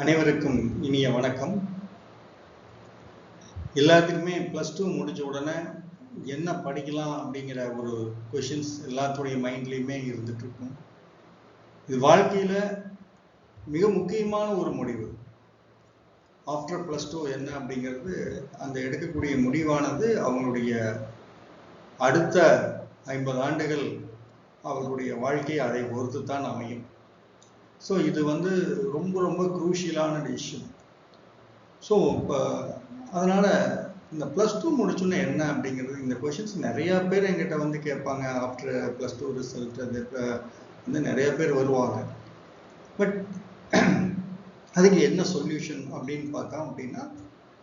அனைவருக்கும் இனிய வணக்கம். எல்லாத்துக்குமே ப்ளஸ் டூ முடிஞ்ச உடனே என்ன படிக்கலாம் அப்படிங்கிற ஒரு கொஷின்ஸ் எல்லாத்துடைய மைண்ட்லேயுமே இருந்துட்டு இருக்கும். இது வாழ்க்கையில் மிக முக்கியமான ஒரு முடிவு. ஆஃப்டர் ப்ளஸ் டூ என்ன அப்படிங்கிறது அந்த எடுக்கக்கூடிய முடிவானது அவங்களுடைய அடுத்த ஐம்பது ஆண்டுகள் அவர்களுடைய வாழ்க்கை அதை பொறுத்து தான் அமையும். ஸோ இது வந்து ரொம்ப ரொம்ப குரூஷியலான டிசிஷன் ஸோ இப்போ அதனால் இந்த ப்ளஸ் டூ முடிச்சோன்னே என்ன அப்படிங்கிறது இந்த கொஷின்ஸ் நிறையா பேர் எங்கிட்ட வந்து கேட்பாங்க. ஆஃப்டர் ப்ளஸ் டூ ரிசல்ட் அது வந்து நிறைய பேர் வருவாங்க. பட் அதுக்கு என்ன சொல்யூஷன் அப்படின்னு பார்த்தா அப்படின்னா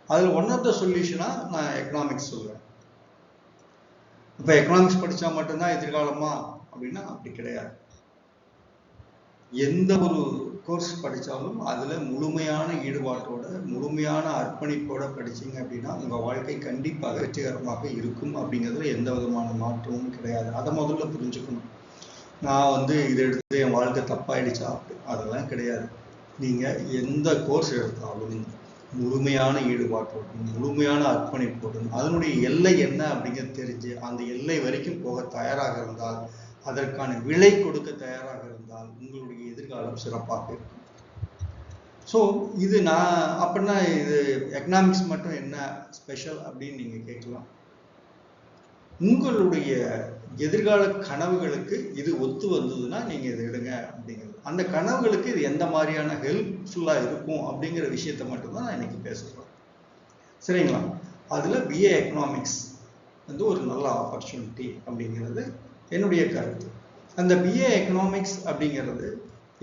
அதில் ஒன் ஆஃப் த சொல்யூஷனாக நான் எக்கனாமிக்ஸ் சொல்லுவேன் இப்போ எக்கனாமிக்ஸ் படித்தா மட்டும்தான் எதிர்காலமா அப்படின்னா அப்படி கிடையாது. எந்த ஒரு கோர்ஸ் படித்தாலும் அதில் முழுமையான ஈடுபாட்டோட முழுமையான அர்ப்பணிப்போட படிச்சீங்க அப்படின்னா உங்கள் வாழ்க்கை கண்டிப்பாக வெற்றிகரமாக இருக்கும் அப்படிங்கிறதுல எந்த விதமான மாற்றமும் கிடையாது. அதை முதல்ல புரிஞ்சுக்கணும். நான் வந்து இதை எடுத்து என் வாழ்க்கை தப்பாயிடுச்சா? அப்படி அதெல்லாம் கிடையாது. நீங்கள் எந்த கோர்ஸ் எடுத்தாலும் முழுமையான ஈடுபாட்டோடும் முழுமையான அர்ப்பணிப்போடும் அதனுடைய எல்லை என்ன அப்படிங்கிறது தெரிஞ்சு அந்த எல்லை வரைக்கும் போக தயாராக இருந்தால் அதற்கான விலை கொடுக்க தயாராக இருந்தால் உங்களுடைய எதிர்காலம் சிறப்பாக இருக்கும். ஸோ இது நான் அப்படின்னா இது எக்கனாமிக்ஸ் மட்டும் என்ன ஸ்பெஷல் அப்படின்னு நீங்கள் கேட்கலாம். உங்களுடைய எதிர்கால கனவுகளுக்கு இது ஒத்து வந்ததுன்னா நீங்கள் இதை எடுங்க அப்படிங்கிறது. அந்த கனவுகளுக்கு இது எந்த மாதிரியான ஹெல்ப்ஃபுல்லாக இருக்கும் அப்படிங்கிற விஷயத்த மட்டும்தான் நான் இன்னைக்கு பேசுகிறேன் சரிங்களா? அதில் பிஏ எக்கனாமிக்ஸ் வந்து ஒரு நல்ல ஆப்பர்ச்சுனிட்டி அப்படிங்கிறது என்னுடைய கருத்து. அந்த பிஏ எக்கனாமிக்ஸ் அப்படிங்கிறது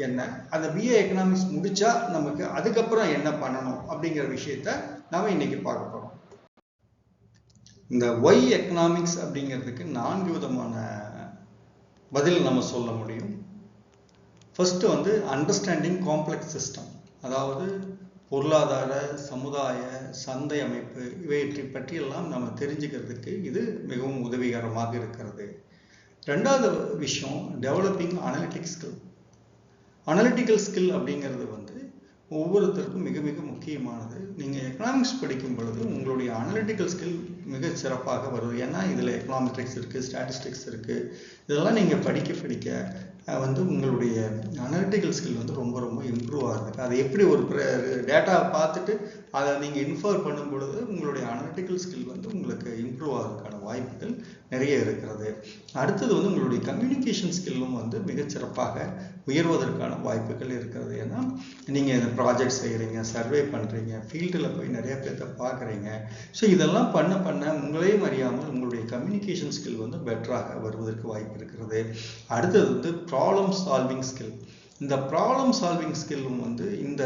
என்ன? அந்த பிஏ எக்கனாமிக்ஸ் முடிச்சா நமக்கு அதுக்கப்புறம் என்ன பண்ணணும் அப்படிங்கிற விஷயத்த நாம இன்னைக்கு பார்க்க போறோம். இந்த ஒய் எக்கனாமிக்ஸ் அப்படிங்கிறதுக்கு நான்கு விதமான பதில் நம்ம சொல்ல முடியும். ஃபர்ஸ்ட் வந்து அண்டர்ஸ்டாண்டிங் காம்ப்ளெக்ஸ் சிஸ்டம் அதாவது பொருளாதார சமுதாய சந்தை அமைப்பு இவற்றை பற்றியெல்லாம் நம்ம தெரிஞ்சுக்கிறதுக்கு இது மிகவும் உதவிகரமாக இருக்கிறது. ரெண்டாவது விஷயம் developing analytic skill analytical skill அப்படிங்கிறது வந்து ஒவ்வொருத்தருக்கும் மிக மிக முக்கியமானது. நீங்கள் எக்கனாமிக்ஸ் படிக்கும் பொழுது உங்களுடைய அனலிட்டிக்கல் ஸ்கில் மிக சிறப்பாக வருது ஏன்னா இதில் எக்கனாமெட்ரிக்ஸ் இருக்குது ஸ்டாட்டிஸ்டிக்ஸ் இருக்குது இதெல்லாம் நீங்கள் படிக்க படிக்க வந்து உங்களுடைய அனலிட்டிக்கல் ஸ்கில் வந்து ரொம்ப ரொம்ப இம்ப்ரூவ் ஆகுது. அதை எப்படி ஒரு டேட்டாவை பார்த்துட்டு அதை நீங்கள் இன்ஃபார் பண்ணும் பொழுது உங்களுடைய அனலிட்டிக்கல் ஸ்கில் வந்து உங்களுக்கு இம்ப்ரூவ் ஆகிறதுக்கான வாய்ப்புகள் நிறைய இருக்கிறது. அடுத்தது வந்து உங்களுடைய கம்யூனிகேஷன் ஸ்கில்லும் வந்து மிகச்சிறப்பாக உயர்வதற்கான வாய்ப்புகள் இருக்கிறது. ஏன்னா நீங்கள் இந்த ப்ராஜெக்ட் செய்கிறீங்க சர்வே பண்ணுறீங்க ஃபீல்டில் போய் நிறைய பேர்த்த பார்க்குறீங்க. ஸோ இதெல்லாம் பண்ண பண்ண உங்களையும் அறியாமல் உங்களுடைய கம்யூனிகேஷன் ஸ்கில் வந்து பெட்டராக வருவதற்கு வாய்ப்பு இருக்கிறது. அடுத்தது வந்து ப்ராப்ளம் சால்விங் ஸ்கில் இந்த ப்ராப்ளம் சால்விங் ஸ்கில்லும் வந்து இந்த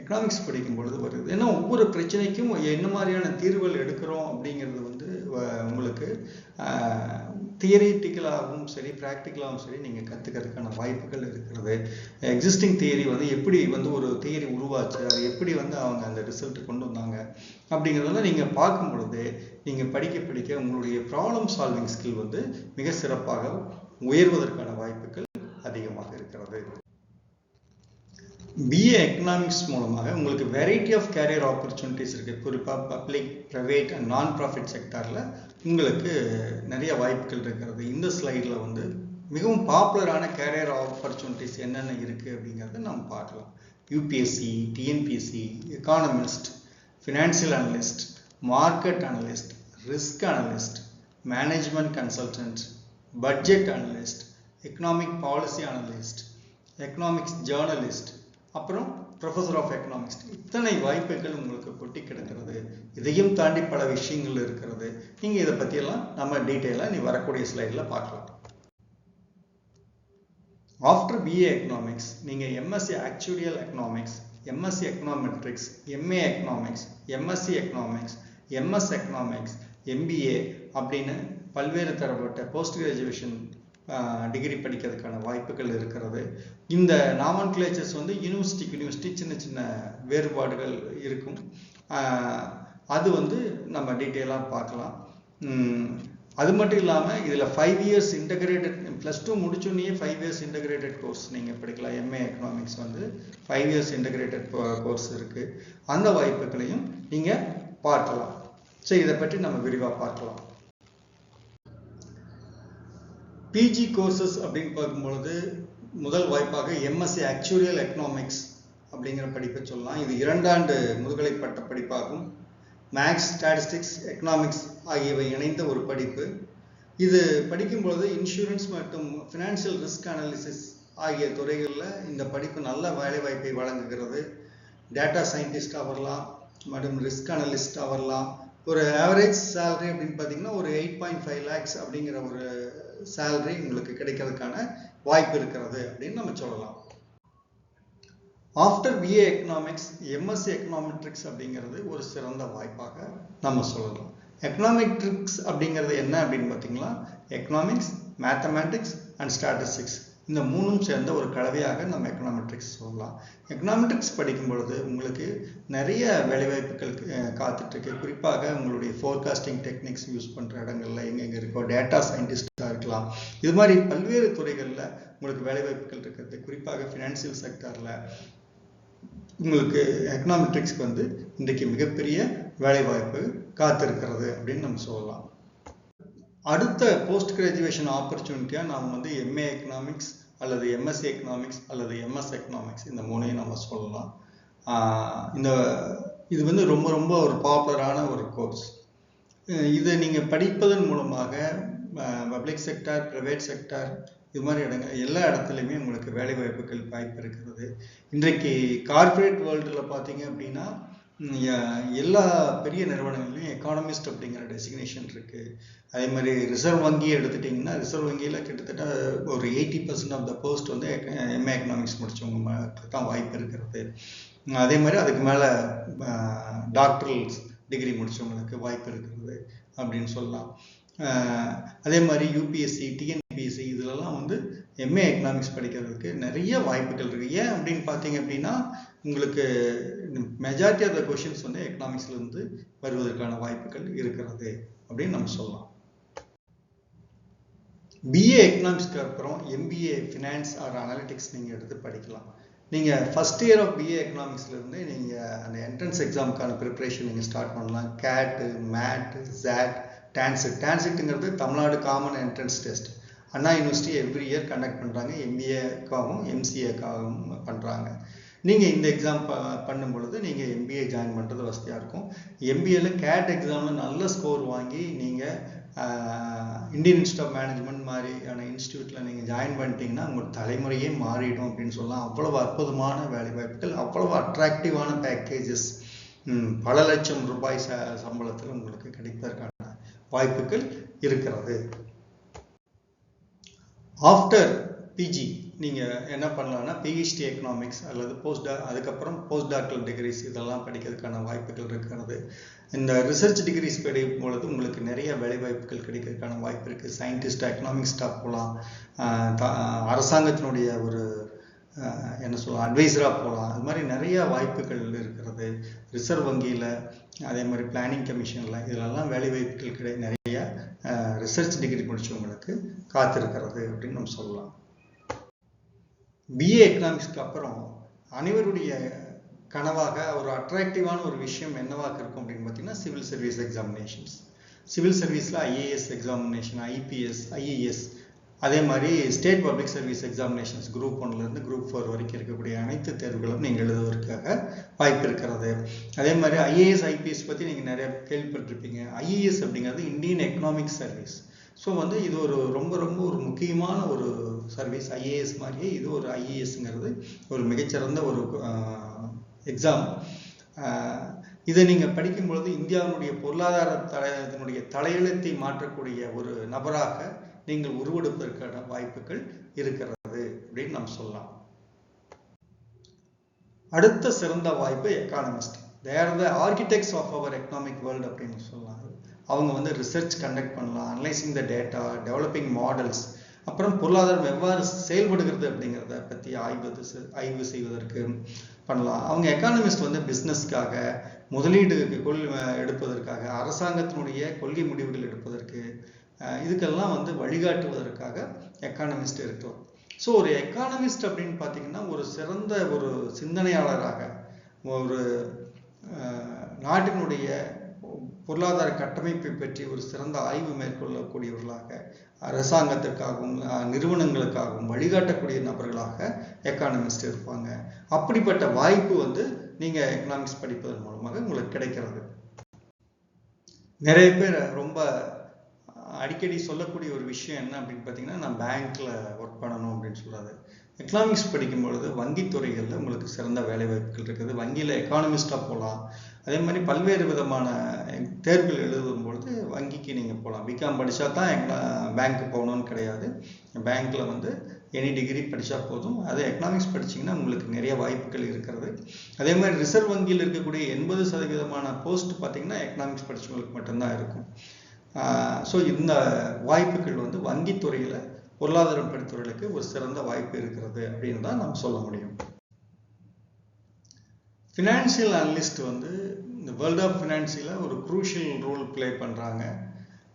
எக்கனாமிக்ஸ் படிக்கும் பொழுது வருது. ஏன்னா ஒவ்வொரு பிரச்சனைக்கும் என்ன மாதிரியான தீர்வுகள் எடுக்கிறோம் அப்படிங்கிறது உங்களுக்கு தியரிட்டிக்கலாகவும் சரி ப்ராக்டிக்கலாகவும் சரி நீங்கள் கற்றுக்கிறதுக்கான வாய்ப்புகள் இருக்கிறது. எக்ஸிஸ்டிங் தியரி வந்து எப்படி வந்து ஒரு தியரி உருவாச்சு அது எப்படி வந்து அவங்க அந்த ரிசல்ட் கொண்டு வந்தாங்க அப்படிங்கிறதெல்லாம் நீங்கள் பார்க்கும் பொழுது நீங்கள் படிக்க படிக்க உங்களுடைய ப்ராப்ளம் சால்விங் ஸ்கில் வந்து மிக சிறப்பாக உயர்வதற்கான வாய்ப்புகள் அதிகமாக இருக்கிறது. பிஏ எக்கனாமிக்ஸ் மூலமாக உங்களுக்கு வெரைட்டி ஆஃப் கேரியர் ஆப்பர்ச்சுனிட்டிஸ் இருக்குது குறிப்பாக public private and non profit செக்டாரில் உங்களுக்கு நிறைய வாய்ப்புகள் இருக்கிறது. இந்த ஸ்லைடில் வந்து மிகவும் பாப்புலரான கேரியர் ஆப்பர்ச்சுனிட்டிஸ் என்னென்ன இருக்குது அப்படிங்கிறத நம்ம பார்க்கலாம். UPSC TNPSC economist financial analyst market analyst risk analyst management consultant budget analyst economic policy analyst economics journalist அப்புறம் ப்ரொஃபஸர் ஆஃப் எக்கனாமிக்ஸ் இத்தனை வாய்ப்புகள் உங்களுக்கு கொட்டி கிடக்கிறது. இதையும் தாண்டி பல விஷயங்கள் இருக்கிறது. நீங்கள் இதை பற்றியெல்லாம் நம்ம டீட்டெயிலாக நீ வரக்கூடிய ஸ்லைடில் பார்க்கலாம். ஆஃப்டர் பிஏ எக்கனாமிக்ஸ் நீங்கள் MSc actuarial economics MSc econometrics MA economics MSc economics MS economics MBA அப்படின்னு பல்வேறு தரப்பட்ட போஸ்ட் கிராஜுவேஷன் டிகிரி படிக்கிறதுக்கான வாய்ப்புகள் இருக்கிறது. இந்த நாமன் கிளேச்சர்ஸ் வந்து யூனிவர்சிட்டிக்கு யூனிவர்சிட்டி சின்ன சின்ன வேறுபாடுகள் இருக்கும். அது வந்து நம்ம டீட்டெயிலாக பார்க்கலாம். அது மட்டும் இல்லாமல் இதில் five years integrated plus two முடிச்சோடனே ஃபைவ் இயர்ஸ் இன்டகிரேட்டட் கோர்ஸ் நீங்கள் படிக்கலாம். எம்ஏ எக்கனாமிக்ஸ் வந்து ஃபைவ் இயர்ஸ் இன்டகிரேட்டட் கோர்ஸ் இருக்குது அந்த வாய்ப்புகளையும் நீங்கள் பார்க்கலாம். சரி இதை பற்றி நம்ம விரிவாக பார்க்கலாம். பிஜி கோர்சஸ் அப்படின்னு பார்க்கும்பொழுது முதல் வாய்ப்பாக எம்எஸ்சி ஆக்சுரியல் எக்கனாமிக்ஸ் அப்படிங்கிற படிப்பை சொல்லலாம். இது இரண்டாண்டு முதுகலை பட்ட படிப்பாகும். மேக்ஸ் ஸ்டாட்டிஸ்டிக்ஸ் எக்கனாமிக்ஸ் ஆகியவை இணைந்த ஒரு படிப்பு. இது படிக்கும் பொழுது இன்சூரன்ஸ் மற்றும் ஃபினான்ஷியல் ரிஸ்க் அனாலிசிஸ் ஆகிய துறைகளில் இந்த படிப்பு நல்ல வேலைவாய்ப்பை வழங்குகிறது. டேட்டா சயின்டிஸ்டாக வரலாம் மற்றும் ரிஸ்க் அனலிஸ்டாக வரலாம் ஒரு ஆவரேஜ் சேலரி அப்படின்னு பார்த்தீங்கன்னா ஒரு எயிட் பாயிண்ட் ஃபைவ் லேக்ஸ் அப்படிங்கிற ஒரு சேலரி உங்களுக்கு கிடைக்கிறதுக்கான வாய்ப்பு இருக்கிறது அப்படின்னு நம்ம சொல்லலாம். After BA economics MSc econometrics அப்படிங்கிறது ஒரு சிறந்த வாய்ப்பாக நம்ம சொல்லலாம். எக்கனாமெட்ரிக்ஸ் அப்படிங்கிறது என்ன அப்படின்னு பார்த்தீங்களா? எக்கனாமிக்ஸ் மேத்தமேட்டிக்ஸ் அண்ட் ஸ்டாட்டிஸ்டிக்ஸ் இந்த மூணும் சேர்ந்த ஒரு கலவையாக நம்ம எக்கனாமெட்ரிக்ஸ் சொல்லலாம். எக்கனாமெட்ரிக்ஸ் படிக்கும் பொழுது உங்களுக்கு நிறைய வேலைவாய்ப்புகள் காத்துட்ருக்கு. குறிப்பாக உங்களுடைய ஃபோர்காஸ்டிங் டெக்னிக்ஸ் யூஸ் பண்ணுற இடங்கள்ல எங்கெங்கே இருக்கோ டேட்டா சயின்டிஸ்டாக இருக்கலாம். இது மாதிரி பல்வேறு துறைகளில் உங்களுக்கு வேலைவாய்ப்புகள் இருக்கிறது குறிப்பாக ஃபினான்சியல் செக்டரில் உங்களுக்கு எக்கனாமெட்ரிக்ஸ்க்கு வந்து இன்றைக்கு மிகப்பெரிய வேலைவாய்ப்பு காத்திருக்கிறது அப்படின்னு நம்ம சொல்லலாம். அடுத்த போஸ்ட் கிராஜுவேஷன் ஆப்பர்ச்சுனிட்டியாக நாம் வந்து எம்ஏ எக்கனாமிக்ஸ் அல்லது எம்எஸ்சி எக்கனாமிக்ஸ் அல்லது எம்எஸ் எக்கனாமிக்ஸ் இந்த மூணையும் நம்ம சொல்லலாம். இந்த இது வந்து ரொம்ப ரொம்ப ஒரு பாப்புலரான ஒரு கோர்ஸ் இதை நீங்கள் படிப்பதன் மூலமாக பப்ளிக் செக்டார் ப்ரைவேட் செக்டார் இது மாதிரி இடங்கள் எல்லா இடத்துலையுமே உங்களுக்கு வேலை வாய்ப்புகள் வாய்ப்பு இருக்கிறது. இன்றைக்கு கார்ப்பரேட் வேர்ல்டில் பார்த்தீங்க அப்படின்னா எல்லா பெரிய நிறுவனங்கள்லையும் எக்கானமிஸ்ட் அப்படிங்கிற டெசிக்னேஷன் இருக்குது அதே மாதிரி ரிசர்வ் வங்கி எடுத்துட்டிங்கன்னா ரிசர்வ் வங்கியில் கிட்டத்தட்ட ஒரு eighty percent of the post வந்து எம்ஏ எக்கனாமிக்ஸ் முடிச்சவங்க தான் வாய்ப்பு இருக்கிறது. அதே மாதிரி அதுக்கு மேலே டாக்டரல் டிகிரி முடிச்சவங்களுக்கு வாய்ப்பு இருக்கிறது அப்படின்னு சொல்லலாம். அதே மாதிரி யூபிஎஸ்சி டிஎன்பிஎஸ்சி இதிலலாம் வந்து எம்ஏ எக்கனாமிக்ஸ் படிக்கிறதுக்கு நிறைய வாய்ப்புகள் இருக்குது ஏன் அப்படின்னு பார்த்தீங்க அப்படின்னா உங்களுக்கு மெஜாரிட்டி ஆஃப் த கொஷின்ஸ் வந்து எக்கனாமிக்ஸ்லேருந்து வருவதற்கான வாய்ப்புகள் இருக்கிறது அப்படின்னு நம்ம சொல்லலாம். பிஏ எக்கனாமிக்ஸ்க்கு அப்புறம் எம்பிஏ ஃபினான்ஸ் ஆர் அனாலிட்டிக்ஸ் நீங்கள் எடுத்து படிக்கலாம். நீங்கள் ஃபஸ்ட் இயர் ஆஃப் பிஏ எக்கனாமிக்ஸ்லேருந்து நீங்கள் அந்த என்ட்ரன்ஸ் எக்ஸாமுக்கான ப்ரிப்ரேஷன் நீங்கள் ஸ்டார்ட் பண்ணலாம். CAT MAT XAT TANCET டான்சிட்டுங்கிறது Tamil Nadu common entrance test Anna university every year conduct பண்ணுறாங்க எம்பிஏக்காகவும் எம்சிஏக்காகவும் பண்ணுறாங்க நீங்கள் இந்த எக்ஸாம் ப பண்ணும் பொழுது நீங்கள் எம்பிஏ ஜாயின் பண்ணுறது வசதியாக இருக்கும். எம்பிஏல கேட் எக்ஸாமில் நல்ல ஸ்கோர் வாங்கி நீங்கள் இந்தியன் இன்ஸ்டியூட் ஆஃப் மேனேஜ்மெண்ட் மாதிரியான இன்ஸ்டியூட்டில் நீங்கள் ஜாயின் பண்ணிட்டீங்கன்னா உங்கள் தலைமுறையே மாறிடும் அப்படின்னு சொல்லலாம். அவ்வளவு அற்புதமான வேலை வாய்ப்புகள் அவ்வளவு அட்ராக்டிவான பேக்கேஜஸ் பல லட்சம் ரூபாய் ச சம்பளத்தில் உங்களுக்கு கிடைப்பதற்கான வாய்ப்புகள் இருக்கிறது. ஆஃப்டர் பிஜி நீங்கள் என்ன பண்ணலாம்னா பிஹெச்டி எக்கனாமிக்ஸ் அல்லது போஸ்ட் அதுக்கப்புறம் போஸ்ட் டாக்டர் டிகிரிஸ் இதெல்லாம் படிக்கிறதுக்கான வாய்ப்புகள் இருக்கிறது. இந்த ரிசர்ச் டிகிரிஸ் படிக்கும் பொழுது உங்களுக்கு நிறைய வேலைவாய்ப்புகள் கிடைக்கிறதுக்கான வாய்ப்பு இருக்குது சயின்டிஸ்ட் எக்கனாமிக் ஸ்டாஃப் போகலாம் அரசாங்கத்தினுடைய ஒரு என்ன சொல்லலாம் அட்வைஸராக போகலாம் அது மாதிரி நிறைய வாய்ப்புகள் இருக்கிறது. ரிசர்வ் வங்கியில் அதே மாதிரி பிளானிங் கமிஷனில் இதிலெல்லாம் வேலை வாய்ப்புகள் கிடை நிறைய ரிசர்ச் டிகிரி முடித்தவங்களுக்கு காத்திருக்கிறது அப்படின்னு நம்ம சொல்லலாம். பிஏ எக்கனாமிக்ஸ்க்கு அப்புறம் அனைவருடைய கனவாக ஒரு அட்ராக்டிவான ஒரு விஷயம் என்னவாக இருக்கும் அப்படின்னு பார்த்தீங்கன்னா சிவில் சர்வீஸ் எக்ஸாமினேஷன்ஸ் சிவில் சர்வீஸில் ஐஏஎஸ் எக்ஸாமினேஷன் ஐபிஎஸ் ஐஏஎஸ் அதே மாதிரி state public service examinations group ஒன்லேருந்து குரூப் ஃபோர் வரைக்கும் இருக்கக்கூடிய அனைத்து தேர்வுகளும் நீங்கள் எழுதுவதற்காக வாய்ப்பு இருக்கிறது. அதே மாதிரி ஐஏஎஸ் ஐபிஎஸ் பற்றி நீங்கள் நிறைய கேள்விப்பட்டிருப்பீங்க. ஐஏஎஸ் அப்படிங்கிறது இந்தியன் எக்கனாமிக் சர்வீஸ் ஸோ வந்து இது ஒரு ரொம்ப ரொம்ப ஒரு முக்கியமான ஒரு சர்வீஸ் ஐஏஎஸ் மாதிரியே இது ஒரு ஐஏஎஸ்ங்கிறது ஒரு மிகச்சிறந்த ஒரு எக்ஸாம் இதை நீங்கள் படிக்கும் பொழுது இந்தியாவினுடைய பொருளாதார தலை தலையெழுத்தை மாற்றக்கூடிய ஒரு நபராக நீங்கள் உருவெடுப்பதற்கான வாய்ப்புகள் இருக்கிறது அப்படின்னு நாம் சொல்லலாம். அடுத்த சிறந்த வாய்ப்பு economist there the architects of our economic world அப்படின்னு சொல்லலாம் அவங்க வந்து ரிசர்ச் கண்டக்ட் பண்ணலாம் analysing the data developing models அப்புறம் பொருளாதாரம் எவ்வாறு செயல்படுகிறது அப்படிங்கிறத பற்றி ஆய்வு ஆய்வு செய்வதற்கு பண்ணலாம். அவங்க எக்கானமிஸ்ட் வந்து பிஸ்னஸ்க்காக முதலீடு கொள் எடுப்பதற்காக அரசாங்கத்தினுடைய கொள்கை முடிவுகள் எடுப்பதற்கு இதுக்கெல்லாம் வந்து வழிகாட்டுவதற்காக எக்கானமிஸ்ட் இருக்கிறோம் ஸோ ஒரு எக்கானமிஸ்ட் அப்படின்னு பார்த்தீங்கன்னா ஒரு சிறந்த ஒரு சிந்தனையாளராக ஒரு நாட்டினுடைய பொருளாதார கட்டமைப்பை பற்றி ஒரு சிறந்த ஆய்வு மேற்கொள்ளக்கூடியவர்களாக அரசாங்கத்திற்காகவும் நிறுவனங்களுக்காகவும் வழிகாட்டக்கூடிய நபர்களாக எக்கானமிஸ்ட் இருப்பாங்க. அப்படிப்பட்ட வாய்ப்பு வந்து நீங்கள் எக்கனாமிக்ஸ் படிப்பதன் மூலமாக உங்களுக்கு கிடைக்கிறது. நிறைய பேர் ரொம்ப அடிக்கடி சொல்லக்கூடிய ஒரு விஷயம் என்ன அப்படின்னு பார்த்தீங்கன்னா நான் பேங்க்ல ஒர்க் பண்ணணும் அப்படின்னு சொல்றாரு. எக்கனாமிக்ஸ் படிக்கும் பொழுது வங்கித்துறைகளில் உங்களுக்கு சிறந்த வேலை வாய்ப்புகள் இருக்குது. வங்கியில் எக்கானமிஸ்டாக போகலாம் அதே மாதிரி பல்வேறு விதமான தேர்வுகள் எழுதும் பொழுது வங்கிக்கு நீங்கள் போகலாம் பிகாம் படித்தா தான் பேங்க்கு போகணும்னு கிடையாது. பேங்க்கில் வந்து எனி டிகிரி படித்தா போதும். அது எக்கனாமிக்ஸ் படிச்சீங்கன்னா உங்களுக்கு நிறைய வாய்ப்புகள் இருக்கிறது. அதே மாதிரி ரிசர்வ் வங்கியில் இருக்கக்கூடிய எண்பது சதவீதமான போஸ்ட் பார்த்தீங்கன்னா எக்கனாமிக்ஸ் படித்தவங்களுக்கு மட்டும்தான் இருக்கும். ஸோ இந்த வாய்ப்புகள் வந்து வங்கித்துறையில் பொருளாதாரம் படித்தவர்களுக்கு ஒரு சிறந்த வாய்ப்பு இருக்கிறது அப்படின்னு தான் நம்ம சொல்ல முடியும். ஃபினான்ஷியல் அனலிஸ்ட் வந்து இந்த வேர்ல்ட் ஆஃப் ஃபினான்சியில் ஒரு குரூஷியல் ரோல் ப்ளே பண்ணுறாங்க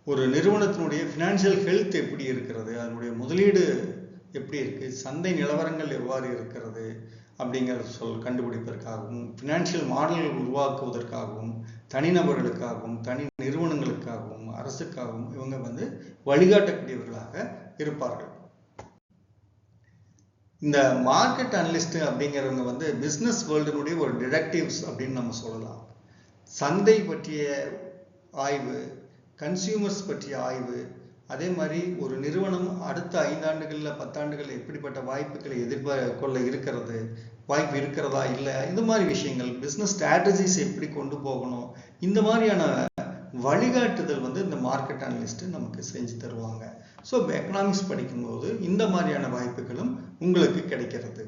ஒரு நிறுவனத்தினுடைய ஃபினான்ஷியல் ஹெல்த் எப்படி இருக்கிறது அதனுடைய முதலீடு எப்படி இருக்குது சந்தை நிலவரங்கள் எவ்வாறு இருக்கிறது அப்படிங்கிறத சொல் கண்டுபிடிப்பதற்காகவும் ஃபினான்ஷியல் மாடல்கள் உருவாக்குவதற்காகவும் தனிநபர்களுக்காகவும் தனி நிறுவனங்களுக்காகவும் அரசுக்காகவும் இவங்க வந்து வழிகாட்டக்கூடியவர்களாக இருப்பார்கள். இந்த மார்க்கெட் அனலிஸ்ட் அப்படிங்கிறவங்க வந்து பிஸ்னஸ் வேர்ல்டினுடைய ஒரு டிடெக்டிவ்ஸ் அப்படின்னு நம்ம சொல்லலாம். சந்தை பற்றிய ஆய்வு கன்சியூமர்ஸ் பற்றிய ஆய்வு அதே மாதிரி ஒரு நிறுவனம் அடுத்த ஐந்தாண்டுகளில் பத்தாண்டுகளில் எப்படிப்பட்ட வாய்ப்புகளை எதிர்பார்க்கொள்ள இருக்கிறது வாய்ப்பு இருக்கிறதா இல்லை இந்த மாதிரி விஷயங்கள் பிஸ்னஸ் ஸ்ட்ராட்டஜிஸ் எப்படி கொண்டு போகணும் இந்த மாதிரியான வழிகாட்டுதல் வந்து இந்த மார்க்கெட் அனலிஸ்ட் நமக்கு செஞ்சு தருவாங்க. ஸோ எக்கனாமிக்ஸ் படிக்கும்போது இந்த மாதிரியான வாய்ப்புகளும் உங்களுக்கு கிடைக்கிறது.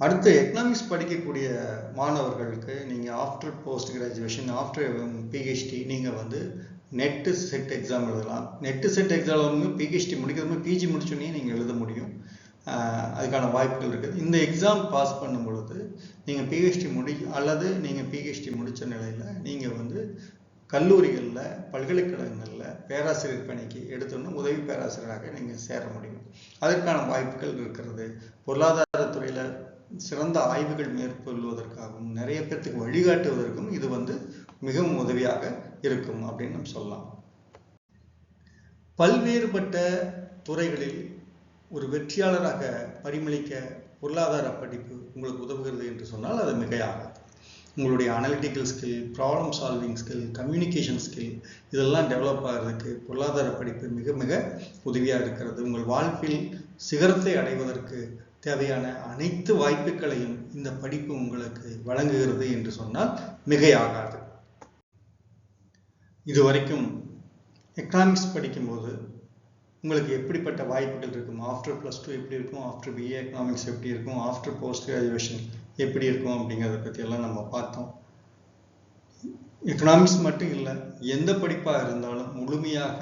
அடுத்து எக்கனாமிக்ஸ் படிக்கக்கூடிய மாணவர்களுக்கு நீங்கள் after post graduation after PhD நீங்கள் வந்து நெட்டு செட் எக்ஸாம் எழுதலாம். நெட்டு செட் எக்ஸாம் பிஹெச்டி முடிக்கிறதுமே பிஜி முடிச்சோடனே நீங்கள் எழுத முடியும். அதுக்கான வாய்ப்புகள் இருக்குது. இந்த எக்ஸாம் பாஸ் பண்ணும் பொழுது நீங்கள் பிஹெச்டி முடி அல்லது நீங்கள் பிஹெச்டி முடித்த நிலையில் நீங்கள் வந்து கல்லூரிகளில் பல்கலைக்கழகங்களில் பேராசிரியர் பணிக்கு எடுத்தோன்னா உதவி பேராசிரியராக நீங்கள் சேர முடியும். அதற்கான வாய்ப்புகள் இருக்கிறது. பொருளாதாரத்துறையில் சிறந்த ஆய்வுகள் மேற்கொள்வதற்காகவும் நிறைய பேர்த்துக்கு வழிகாட்டுவதற்கும் இது வந்து மிகவும் உதவியாக இருக்கும் அப்படின்னு நம்ம சொல்லலாம். பல்வேறுபட்ட துறைகளில் ஒரு வெற்றியாளராக பரிமளிக்க பொருளாதார படிப்பு உங்களுக்கு உதவுகிறது என்று சொன்னால் அது மிகையாகாது. உங்களுடைய analytical skill problem solving skill communication skill இதெல்லாம் டெவலப் ஆகிறதுக்கு பொருளாதார படிப்பு மிக மிக உதவியாக இருக்கிறது. உங்கள் வாழ்வில் சிகரத்தை அடைவதற்கு தேவையான அனைத்து வாய்ப்புகளையும் இந்த படிப்பு உங்களுக்கு வழங்குகிறது என்று சொன்னால் மிகையாகாது. இதுவரைக்கும் எக்கனாமிக்ஸ் படிக்கும்போது உங்களுக்கு எப்படிப்பட்ட வாய்ப்புகள் இருக்கும்? ஆஃப்டர் ப்ளஸ் டூ எப்படி இருக்கும்? ஆஃப்டர் பிஏ எக்கனாமிக்ஸ் எப்படி இருக்கும்? ஆஃப்டர் போஸ்ட் கிராஜுவேஷன் எப்படி இருக்கும்? அப்படிங்கிறத பற்றியெல்லாம் நம்ம பார்த்தோம். எக்கனாமிக்ஸ் மட்டும் இல்லை எந்த படிப்பாக இருந்தாலும் முழுமையாக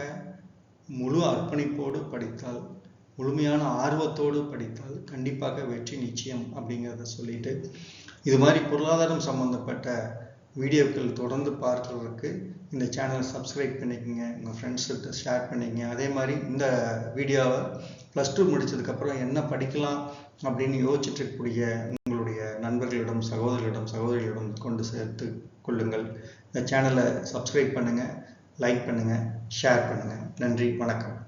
முழு அர்ப்பணிப்போடு படித்தால் முழுமையான ஆர்வத்தோடு படித்தால் கண்டிப்பாக வெற்றி நிச்சயம் அப்படிங்கிறத சொல்லிட்டு இது மாதிரி பொருளாதாரம் சம்பந்தப்பட்ட வீடியோக்கள் தொடர்ந்து பார்க்குறவருக்கு இந்த சேனலை சப்ஸ்கிரைப் பண்ணிக்கோங்க உங்கள் ஃப்ரெண்ட்ஸ்கிட்ட ஷேர் பண்ணிக்கங்க. அதே மாதிரி இந்த வீடியோவை ப்ளஸ் டூ முடித்ததுக்கப்புறம் என்ன படிக்கலாம் அப்படின்னு யோசிச்சுட்ருக்கக்கூடிய உங்களுடைய நண்பர்களிடம் சகோதரிகளிடம் சகோதரிகளிடம் கொண்டு சேர்த்து கொள்ளுங்கள். இந்த சேனலை சப்ஸ்கிரைப் பண்ணுங்கள் லைக் பண்ணுங்கள் ஷேர் பண்ணுங்கள் நன்றி வணக்கம்.